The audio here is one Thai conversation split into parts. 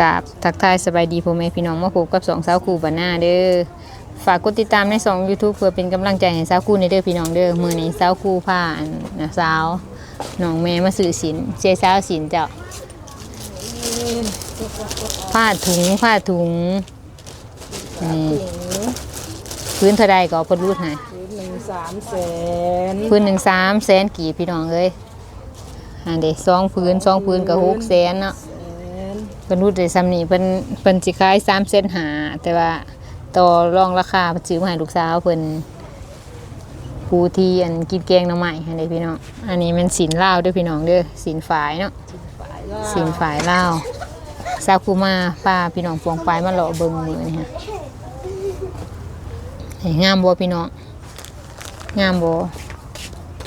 กับทักทายสบายดีพ่อแม่พี่น้องมาพบกับสองสาวคู่บ้านหน้าเด้อฝากกดติดตามในสอง YouTube เพื่อเป็นกำลังใจให้สาวคู่ในเด้อพี่น้องเด้อมื้อนี้สาวคู่ผ้าอันนะสาวน้องแม่มาซื้อสินเจสาวสินเจ้าผ้าถุงผ้าถุงนี่พื้นเท่าใดก็เอาเพนรูดให้หนึ่งสามแสนพื้นหนึ่งสามแสนกี่พี่น้องเอ้ยอันเด็สองพื้นสองพื้นก็หกแสนเนาะแสนเพิ่นรูดได้ซ้ำนี่เพิ่นเพิ่นสิขาย3เส้นหาแต่ว่าต่อรองราคาเพิ่นซื้อมาให้ลูกสาวเพิ่นผู้ที่อันกินแกงหน่อไม้ให้ได้พี่น้องอันนี้มันสินลาวเด้อพี่น้องเด้อสินฝายเนาะฝ่ายว่าสินฝายลาวซาคูมาป้าพี่น้องปวงปลายมาเลาะเบิ่งมื้อนี่ฮะเฮ้ยงามบ่พี่น้องงามบ่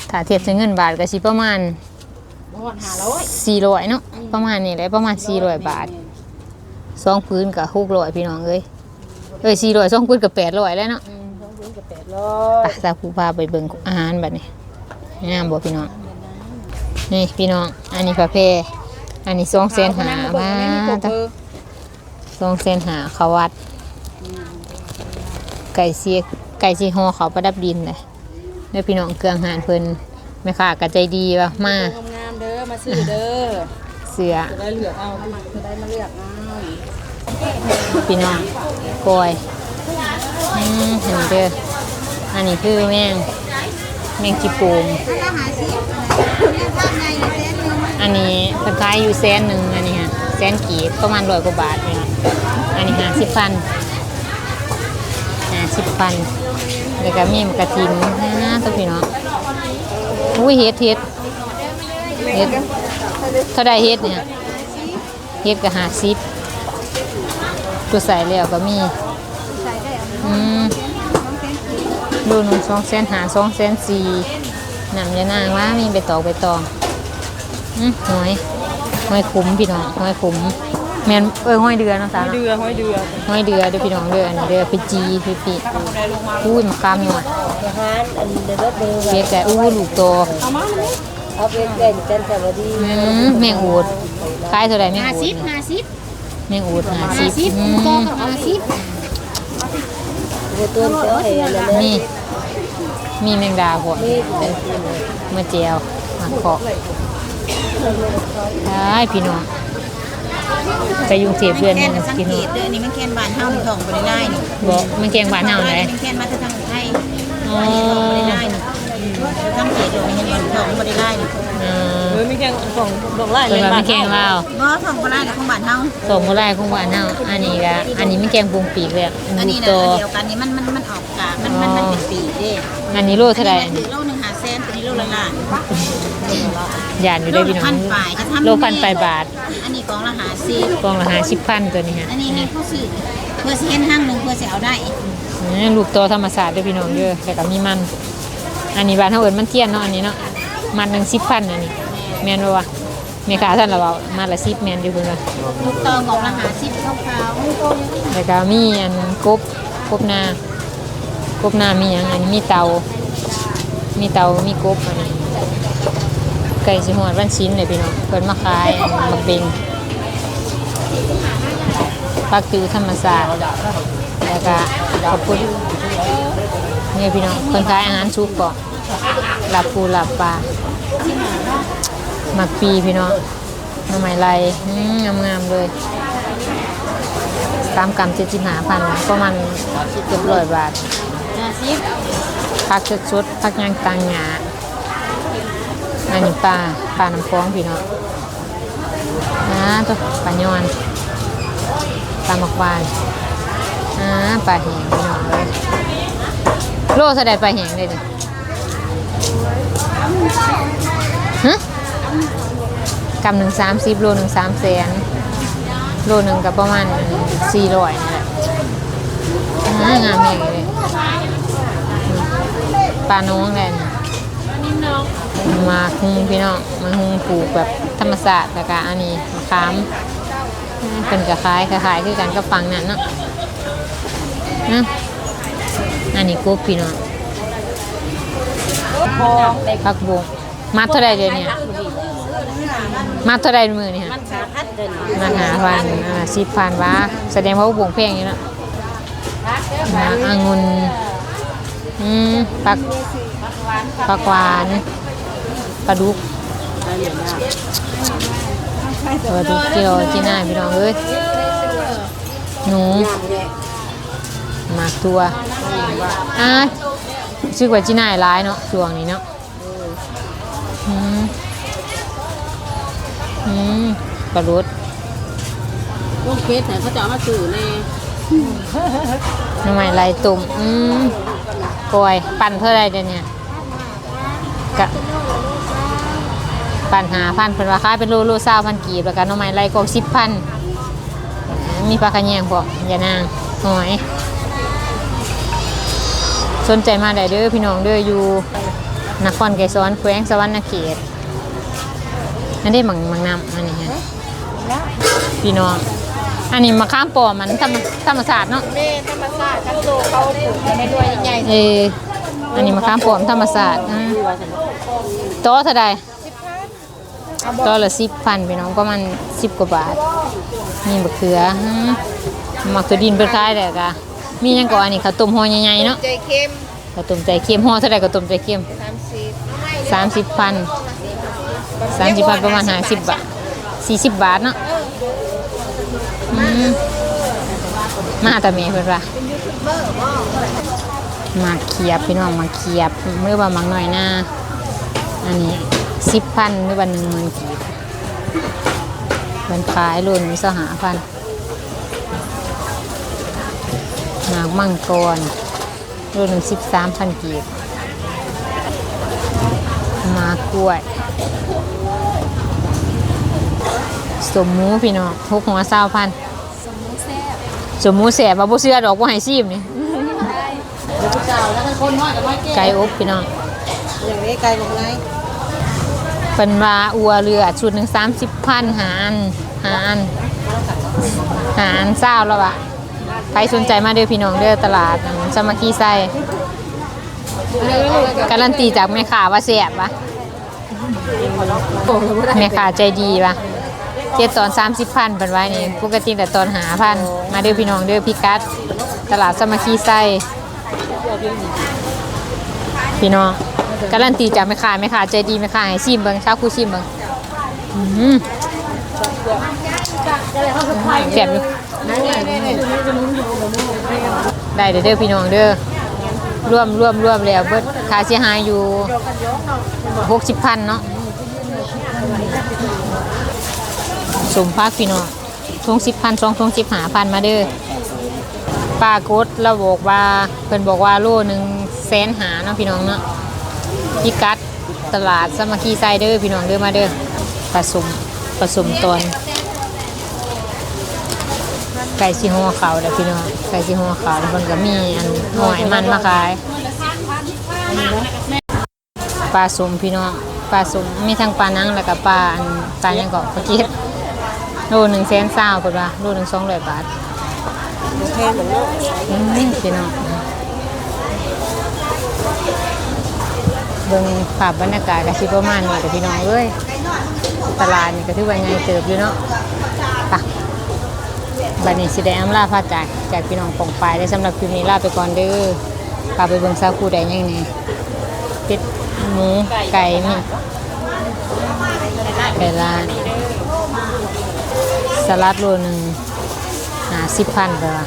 ถ้าเทียบเป็นเงินบาทก็สิประมาณหมดห้าร้อย400เนาะ ประมาณนี้แหละประมาณ400บาทสองพื้นกับหกร้อยพี่น้องเอ้ยเอ้ยสี่ร้อยสองพื้นกับแปดร้อยแล้วเนาะอืมสองพื้นกับแปดร้อยไปสาวผู้พาไปเบิ่งอาหารบัดนี้งามบ่พี่น้อง นี่พี่น้อง อันนี้ผ้าแพรอันนี้สองเซนหามาตะสองเซนหาเขาวัด ไก่เสียไก่สีห่อเขาประดับดินเลยเด้อพี่น้องเครื่องหานเพิ่นแม่ค้าก็ใจดีว่ะมา งามๆเด้อ มาซื้อเด้อ เสือจะได้เลือกเอาจะได้มาเลือกเอาพี่น้องปล่อยอืมเห็นเด้ออันนี้คือแมงแมงจีโปงอันนี้เพิ่นขายอยู่แสนหนึ่งอันนี้ฮะแสนกีบประมาณร้อยกว่าบาทนี่นะอันนี้ห้าสิบพันห้าสิบพันแล้วก็มีกระถินนะตัวพี่น้องอุ้ยเฮ็ดเฮ็ดเฮ็ด เท่าใดเฮ็ดเนี่ยเฮ็ดก็ห้าสิบตัวใส่แล้วก็มีอืมดูหนึ่งสองเซนหาสองเซนสี่นำยานางว่ามีใบตองใบตองอืมหอยหอยขมพี่น้องหอยขมแมนเออหอยเดือเนาะสาวเดืเนาะอห้อยเดือหอยเดือเด้อพี่น้องเด้ออันนี้เด้อไปจีพี่ปีอุ้ยมะขามหน่อยอาหารอันเดยวรถเบอร์เบียกแต่อู้ลูกโต เอามาเลยเอาไปแก่งกันสวัสดีอืมแมงอูดขายเท่าไหร่แมงห้าอูสิดบห้าสิบแมงอูดห้าสิห้าบสิบอืโตมกับห้าสิบโบต้นเจ้าเฮียนั่นแหละมี มีแมงดาพวกนี่มะเจียวมาเคาะได้พี่น้องไปยุงเสียบเพื่อนนี่นะสังกินเกตเด้อนี่มันแคนบ้านเฮานี่ท้องบ่ได้ได้นี่บอกมันแกงบ้านเฮาเลยมันแคนมาจากทางไทยอ๋อ บ่ได้ได้นี่เออเออมีแกงของดอกไม้ส่วนว่ามันแกงลาวบ่ท้องบ่ได้กับของบ้านเฮาสมบ่ได้ของบ้านเฮาอันนี้ก็อันนี้มันแกงปรุงปีกเลยอันนี้โตน่ะอันเดียวกันนี่มันมันมันออกกากมันมันมันเป็นปีเด้อันนี้โลเท่าไหร่อันนี้โลนึง5แสนตัวนี้โลละล้านยานอยู่ได้อพี่น้อพังนปลายก็ทำโลพันปลายบาทอันนี้กองละ50กล่องละห้าสิบพันตัวนี้ฮะอันนี้ให้ผู้ซื้อเพื่อสิเห็นห้างหนึงเพื่อสิเอาได้นี่ลูกโตธรรมศาสตร์เด้อพี่น้องเด้อแล้วก็มีมัน อันนี้บ้านเฮาเอิ้นมันเทียนเนาะอันนี้เนาะ มันหนึ่งสิบพันอันนี้แม่นบ่วะแม่ค้าท่านละเว้ามันละ10แม่นอยู่เพิ่นว่าลูกตองกองละ50ขาวๆแล้วก็มีอันกบกบนากบนามีหยังอันนี้มีเตา มีเตามีกบอันนี้ไก่สิหอดวันชิ้นเลยพี่น้องเพิ่นมาขายอันบักเบงปักติวธรรมศาสตร์แล้วก็ขอบคุณนี่พี่น้องเพิ่นขายอาหารสุกก่อน ลาบปูลาบปลาหมักปีพี่น้องหน้ำไม้ไรอืมงามๆเลยสามกรัมเจ็ดสิบหาพันประมาณเกือบร้อยบาท50ผักสดๆผักยางตังหยาอันนี้ปลาปลาน้ำฟองพี่น้องอ่าตัวปลายอนปลาหมกวานอ่าปลาแหงพี่น้องเลยโลเท่าใดปลาแหงเลยดิ ฮะกำหนึ่งสามสิบโลหนึ่งสามแสนโลหนึ่งก็ประมาณสี่ร้อยนี่แหละงามแห้งเลยปลาน้องแหละมาคุงพี่น้องมาคุงปลูกแบบธรรมศาสตร์แล้วก็อันนี้มะขามเป็นกระคายคล้ายคือกันกับฟังนั่นเนาะนะอันนี้กบพี่น้อง พอผักบงมัดเท่าไรเดี๋ยวนี้มาเท่าใดมือนี่ฮะมันสาพัดเดินมาหาพันอ่าสิบพันวะแสดงว่าบ่งเพลงอยู่เนาะมาองุ่นอืมปักปักหวานปลาดุกปลาดุกเกี่ยวจีน่าพี่น้องเอ้ยหนูหมากตัวอะ ชื่อว่าจีน่าร้ายเนาะช่วงนี้เนาะอืมอืมปลาดุกลูกเคสเนี่ยเขาจะเอามาสื่อในหน้ำไม้ลายตุ่มอืมกอยปั่นเท่าไรเดี๋ยวนี้กะปั่นหาพันเป็นราคายเป็นโลโลซาวพันกีบแล้วกันน้ำไม้ลายกองสิบพันมีปลาขะแยงบอกอย่านางหอยส นใจมาได้เด้อพี่น้องเด้ออยู่นครไกรสอนแขวงสวรรณเขตอันนี้มังมังน้ำอันนี้ฮะพี่น้องอันนี้มะขามปอมันธรรมธรรมศาสตร์เนาะเมธรรมศาสตร์ทั้งโลเขาถูกในด้วยใหญ่เอออันนี้มะขามปอมธรรมศาสตร์อ่าโต๊ะเท่าใดโต๊ะละสิบพันพี่น้องประมาณสิบกว่าบาทมีมะเขืออืมมักตัวดินเปิดขายแต่กะ มีหยังก่อนอันนี้ข้าวต้มห่อใหญ่ๆเนาะใจเข้มข้าวต้มใจเค็มห่อเท่าใดข้าวต้มใจเค็ม สามสิบสามสิบพัน สามสิบพันประมาณห้าสิบบาทสี่สิบบาทเนาะอืมมาแต่เมย์เพื่อนว่ามาเขียบพี่น้องมาเขียบเมื่อว่ามังหน่อยหน้าอันนี้สิบพันหรือว่าหนึ่งหมื่นกีบเป็นขายรุ่นสหพันหมากมังกรรุ่นหนึ่งสิบสามพันกีบหมากกล้วยสมหมูพี่น้องหกหัวเศร้าพันสมหมูแสบว่าบ่เชื่อดอกบ่ให้ซีมนี่เจ้าแล้วก็คนน้อยกับน้อยแก่ไก่อบพี่น้องอย่างนี้ไกลบอกไงเป็นว่าอัวเรือชุดหนึ่งสามสิบพันหาอันหาอันหาอันเศร้าแล้วอะ ใครสนใจมาเด้อพี่น้องเด้อตลาดอืมสามัคคีไส้การันตีจากแม่ค้าว่าแซ่บวะแม่ค้าใจดีวะเจ็ดตอนสามสิบพันเป็นไว้นี่ปกติแต่ตอนหาพันมาเด้อพี่น้องเด้อพี่กัดตลาดสมัคคีไส้พี่น้องการันตีจากแม่ค้าแม่ค้าใจดีแม่ค้าให้ชิมเบิ่งชาวคู่ชิมเบิ่งแซ่บอยู่ ได้เด้อเด้อพี่น้องเด้อร่วมร่วมร่วมแล้วเบิดค่าเสียหายอยู่หกสิบพันเนาะสมพักพี่น้องทงสิบพันสองทงสิบหาพันมาเด้อป้ากดเราบอกว่าเพิ่นบอกว่าโลหนึ่งแสนหาเนาะพี่น้องเนาะพิกัดตลาดสามัคคีไซเดอร์พี่น้องเด้อมาเด้อผสมผสมตอน ไก่สิหัวเขาวเด้อพี่น้องไก่สิหัวเขาวแล้วเพิ่นก็มีอันหอยมันมาขายปลาสมพี่น้องปลาสมมีทั้งปลานังแล้วก็ปลาอันปลาหยังก็ปลาเก็ดโลหนึ่งแสนเศร้าเพิ่นว่าโลหนึ่งสองร้อยบาทแพงนี่พี่น้องเบิ่งภาพบรรยากาศก็สิประมาณนี้แต่พี่น้องเอ้ยตลาดนี่ก็ถือว่าใหญ่เติบอยู่เนาะ บัดนี้สิได้อำลาพาจากจากพี่น้องปองปายได้สำหรับคลิปนี้ลาไปก่อนเด้อพาไปเบิ่งซาคูได้ยังไงเป็ดหมูไก่มีไก่ลาสลัดโลหนึ่งหาสิบพันไปว่ะ